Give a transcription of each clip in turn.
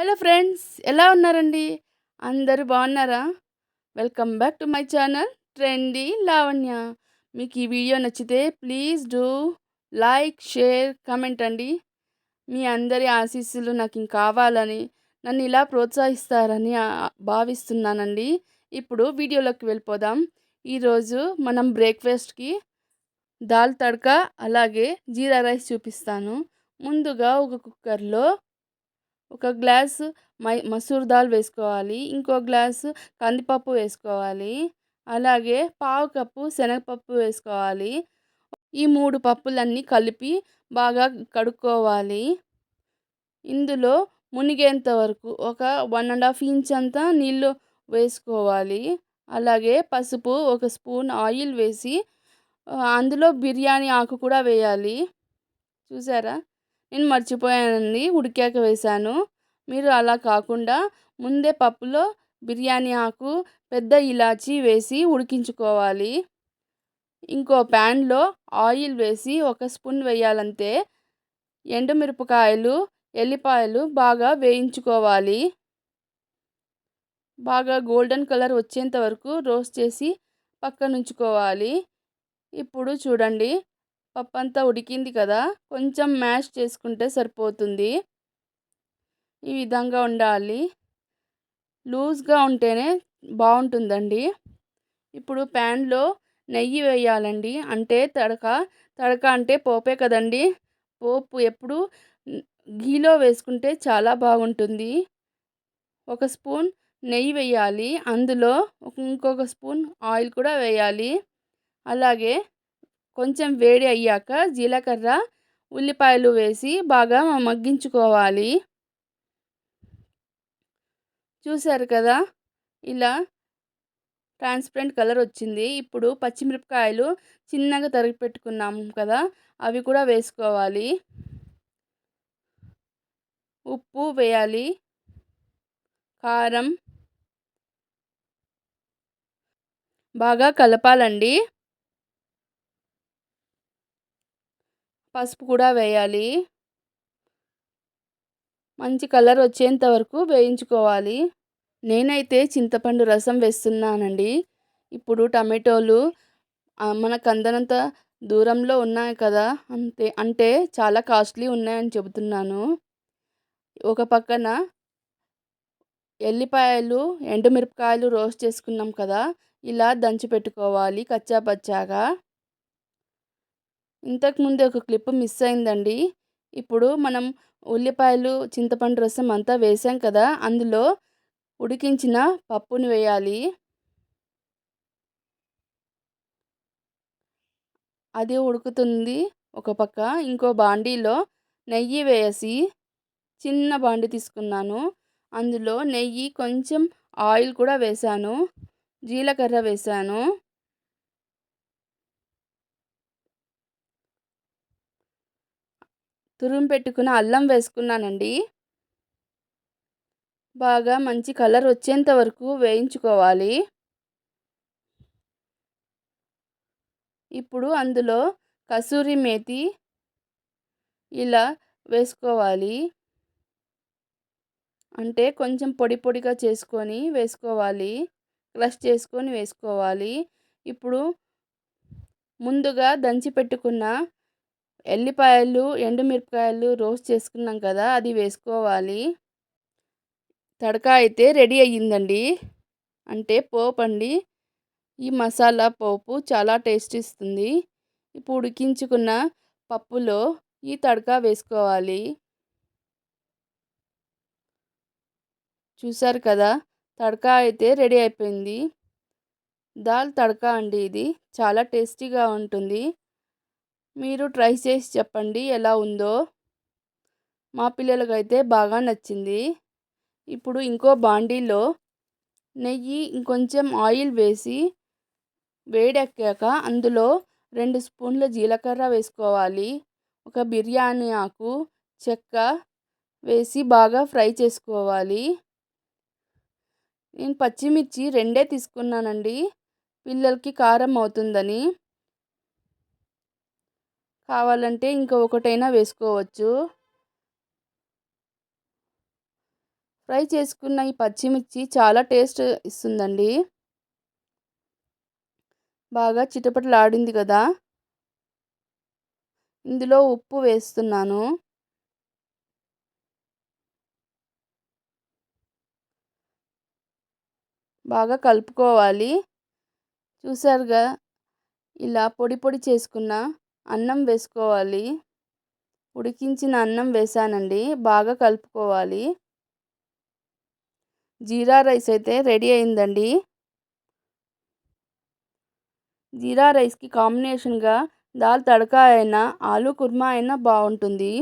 Hello friends ఎలా ఉన్నారండి? అందరూ బాగున్నారా? Welcome back to my channel trendy Lavanya. మీకు ఈ వీడియో నచ్చితే please do like share comment అండి. మీ అందరి ఆశీస్సులు నాకు ఇంక కావాలని నన్ను ఇలా ప్రోత్సహిస్తారని భావిస్తున్నానండి. ఇప్పుడు వీడియోలోకి వెళ్ళిపోదాం. ఈరోజు మనం బ్రేక్ఫాస్ట్కి దాల్ తడక అలాగే జీరా రైస్ చూపిస్తాను. ముందుగా ఒక కుక్కర్లో ఒక గ్లాస్ మై మసూర్ దాల్ వేసుకోవాలి ఇంకో గ్లాసు కందిపప్పు వేసుకోవాలి అలాగే పావు కప్పు శనగపప్పు వేసుకోవాలి. ఈ మూడు పప్పులన్నీ కలిపి బాగా కడుక్కోవాలి. ఇందులో మునిగేంత వరకు ఒక వన్ అండ్ హాఫ్ ఇంచ్ అంతా నీళ్ళు వేసుకోవాలి. అలాగే పసుపు ఒక స్పూన్ ఆయిల్ వేసి అందులో బిర్యానీ ఆకు కూడా వేయాలి. చూసారా? నేను మర్చిపోయానండి ఉడికాక వేశాను. మీరు అలా కాకుండా ముందే పప్పులో బిర్యానీ ఆకు పెద్ద ఇలాచి వేసి ఉడికించుకోవాలి. ఇంకో ప్యాన్లో ఆయిల్ వేసి ఒక స్పూన్ వేయాలంతే. ఎండుమిరపకాయలు ఎల్లిపాయలు బాగా వేయించుకోవాలి. బాగా గోల్డెన్ కలర్ వచ్చేంత వరకు రోస్ట్ చేసి పక్కనుంచుకోవాలి. ఇప్పుడు చూడండి పప్పు అంతా ఉడికింది కదా కొంచెం మ్యాష్ చేసుకుంటే సరిపోతుంది. ఈ విధంగా ఉండాలి. లూజ్గా ఉంటేనే బాగుంటుందండి. ఇప్పుడు ప్యాన్లో నెయ్యి వేయాలండి. అంటే తడక తడక అంటే పోపే కదండి. పోపు ఎప్పుడు ఘీలో వేసుకుంటే చాలా బాగుంటుంది. ఒక స్పూన్ నెయ్యి వేయాలి. అందులో ఇంకొక స్పూన్ ఆయిల్ కూడా వేయాలి. అలాగే కొంచెం వేడి అయ్యాక జీలకర్ర ఉల్లిపాయలు వేసి బాగా మగ్గించుకోవాలి. చూశారు కదా? ఇలా ట్రాన్స్పరెంట్ కలర్ వచ్చింది. ఇప్పుడు పచ్చిమిరపకాయలు చిన్నగా తరిగి పెట్టుకున్నాము కదా? అవి కూడా వేసుకోవాలి. ఉప్పు వేయాలి. కారం బాగా కలపాలండి. పసుపు కూడా వేయాలి. మంచి కలర్ వచ్చేంత వరకు వేయించుకోవాలి. నేనైతే చింతపండు రసం వేస్తున్నానండి. ఇప్పుడు టమాటోలు మన మనకు అందనంత దూరంలో ఉన్నాయి కదా అంతే అంటే చాలా కాస్ట్లీ ఉన్నాయని చెబుతున్నాను. ఒక పక్కన ఎల్లిపాయలు ఎండుమిరపకాయలు రోస్ట్ చేసుకున్నాం కదా ఇలా దంచి పెట్టుకోవాలి కచ్చాపచ్చాగా ఇంతకుముందే ఒక క్లిప్ మిస్ అయిందండి. ఇప్పుడు మనం ఉల్లిపాయలు చింతపండు రసం అంతా వేసాం కదా అందులో ఉడికించిన పప్పుని వేయాలి. అది ఉడుకుతుంది ఒక పక్క. ఇంకో బాండీలో నెయ్యి వేసి చిన్న బాండి తీసుకున్నాను. అందులో నెయ్యి కొంచెం ఆయిల్ కూడా వేసాను. జీలకర్ర వేసాను. తురుము పెట్టుకున్న అల్లం వేసుకున్నానండి. బాగా మంచి కలర్ వచ్చేంత వరకు వేయించుకోవాలి. ఇప్పుడు అందులో కసూరి మేతి ఇలా వేసుకోవాలి. అంటే కొంచెం పొడి పొడిగా చేసుకొని వేసుకోవాలి. క్రష్ చేసుకొని వేసుకోవాలి. ఇప్పుడు ముందుగా దంచి పెట్టుకున్న ఎల్లిపాయలు ఎండుమిరపకాయలు రోస్ట్ చేసుకున్నాం కదా అది వేసుకోవాలి. తడక అయితే రెడీ అయ్యిందండి. అంటే పోపు అండి ఈ మసాలా పోపు చాలా టేస్ట్ ఇస్తుంది. ఇప్పుడు ఉడికించుకున్న పప్పులో ఈ తడక వేసుకోవాలి. చూసారు కదా తడక అయితే రెడీ అయిపోయింది. దాల్ తడక అండి ఇది. చాలా టేస్టీగా ఉంటుంది. మీరు ట్రై చేసి చెప్పండి ఎలా ఉందో. మా పిల్లలకైతే బాగా నచ్చింది. ఇప్పుడు ఇంకో బాండీలో నెయ్యి ఇంకొంచెం ఆయిల్ వేసి వేడెక్కాక అందులో రెండు స్పూన్ల జీలకర్ర వేసుకోవాలి. ఒక బిర్యానీ ఆకు చెక్క వేసి బాగా ఫ్రై చేసుకోవాలి. నేను పచ్చిమిర్చి రెండే తీసుకున్నానండి. పిల్లలకి కారం అవుతుందని. కావాలంటే ఇంకొకటైనా వేసుకోవచ్చు. ఫ్రై చేసుకున్న ఈ పచ్చిమిర్చి చాలా టేస్ట్ ఇస్తుందండి. బాగా చిటపటలాడింది కదా. ఇందులో ఉప్పు వేస్తున్నాను. బాగా కలుపుకోవాలి. చూసారుగా ఇలా పొడి పొడి చేసుకున్న అన్నం వేసుకోవాలి. ఉడికించిన అన్నం వేసానండి. బాగా కలుపుకోవాలి. జీరా రైస్ అయితే రెడీ అయిందండి. జీరా రైస్కి కాంబినేషన్గా దాల్ తడకా అయినా ఆలు కుర్మా అయినా బాగుంటుంది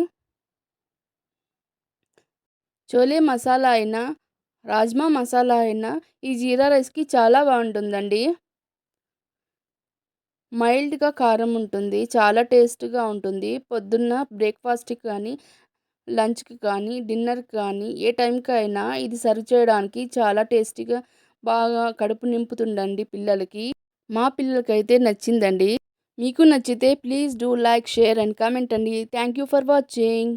చోలే మసాలా అయినా రాజ్మా మసాలా అయినా ఈ జీరా రైస్కి చాలా బాగుంటుందండి మైల్డ్గా కారం ఉంటుంది చాలా టేస్ట్గా ఉంటుంది. పొద్దున్న బ్రేక్ఫాస్ట్కి కానీ లంచ్కి కానీ డిన్నర్కి కానీ ఏ టైంకి అయినా ఇది సర్వ్ చేయడానికి చాలా టేస్టీగా బాగా కడుపు నింపుతుందండి పిల్లలకి. మా పిల్లలకైతే నచ్చిందండి. మీకు నచ్చితే please do like share and comment అండి. Thank you for watching.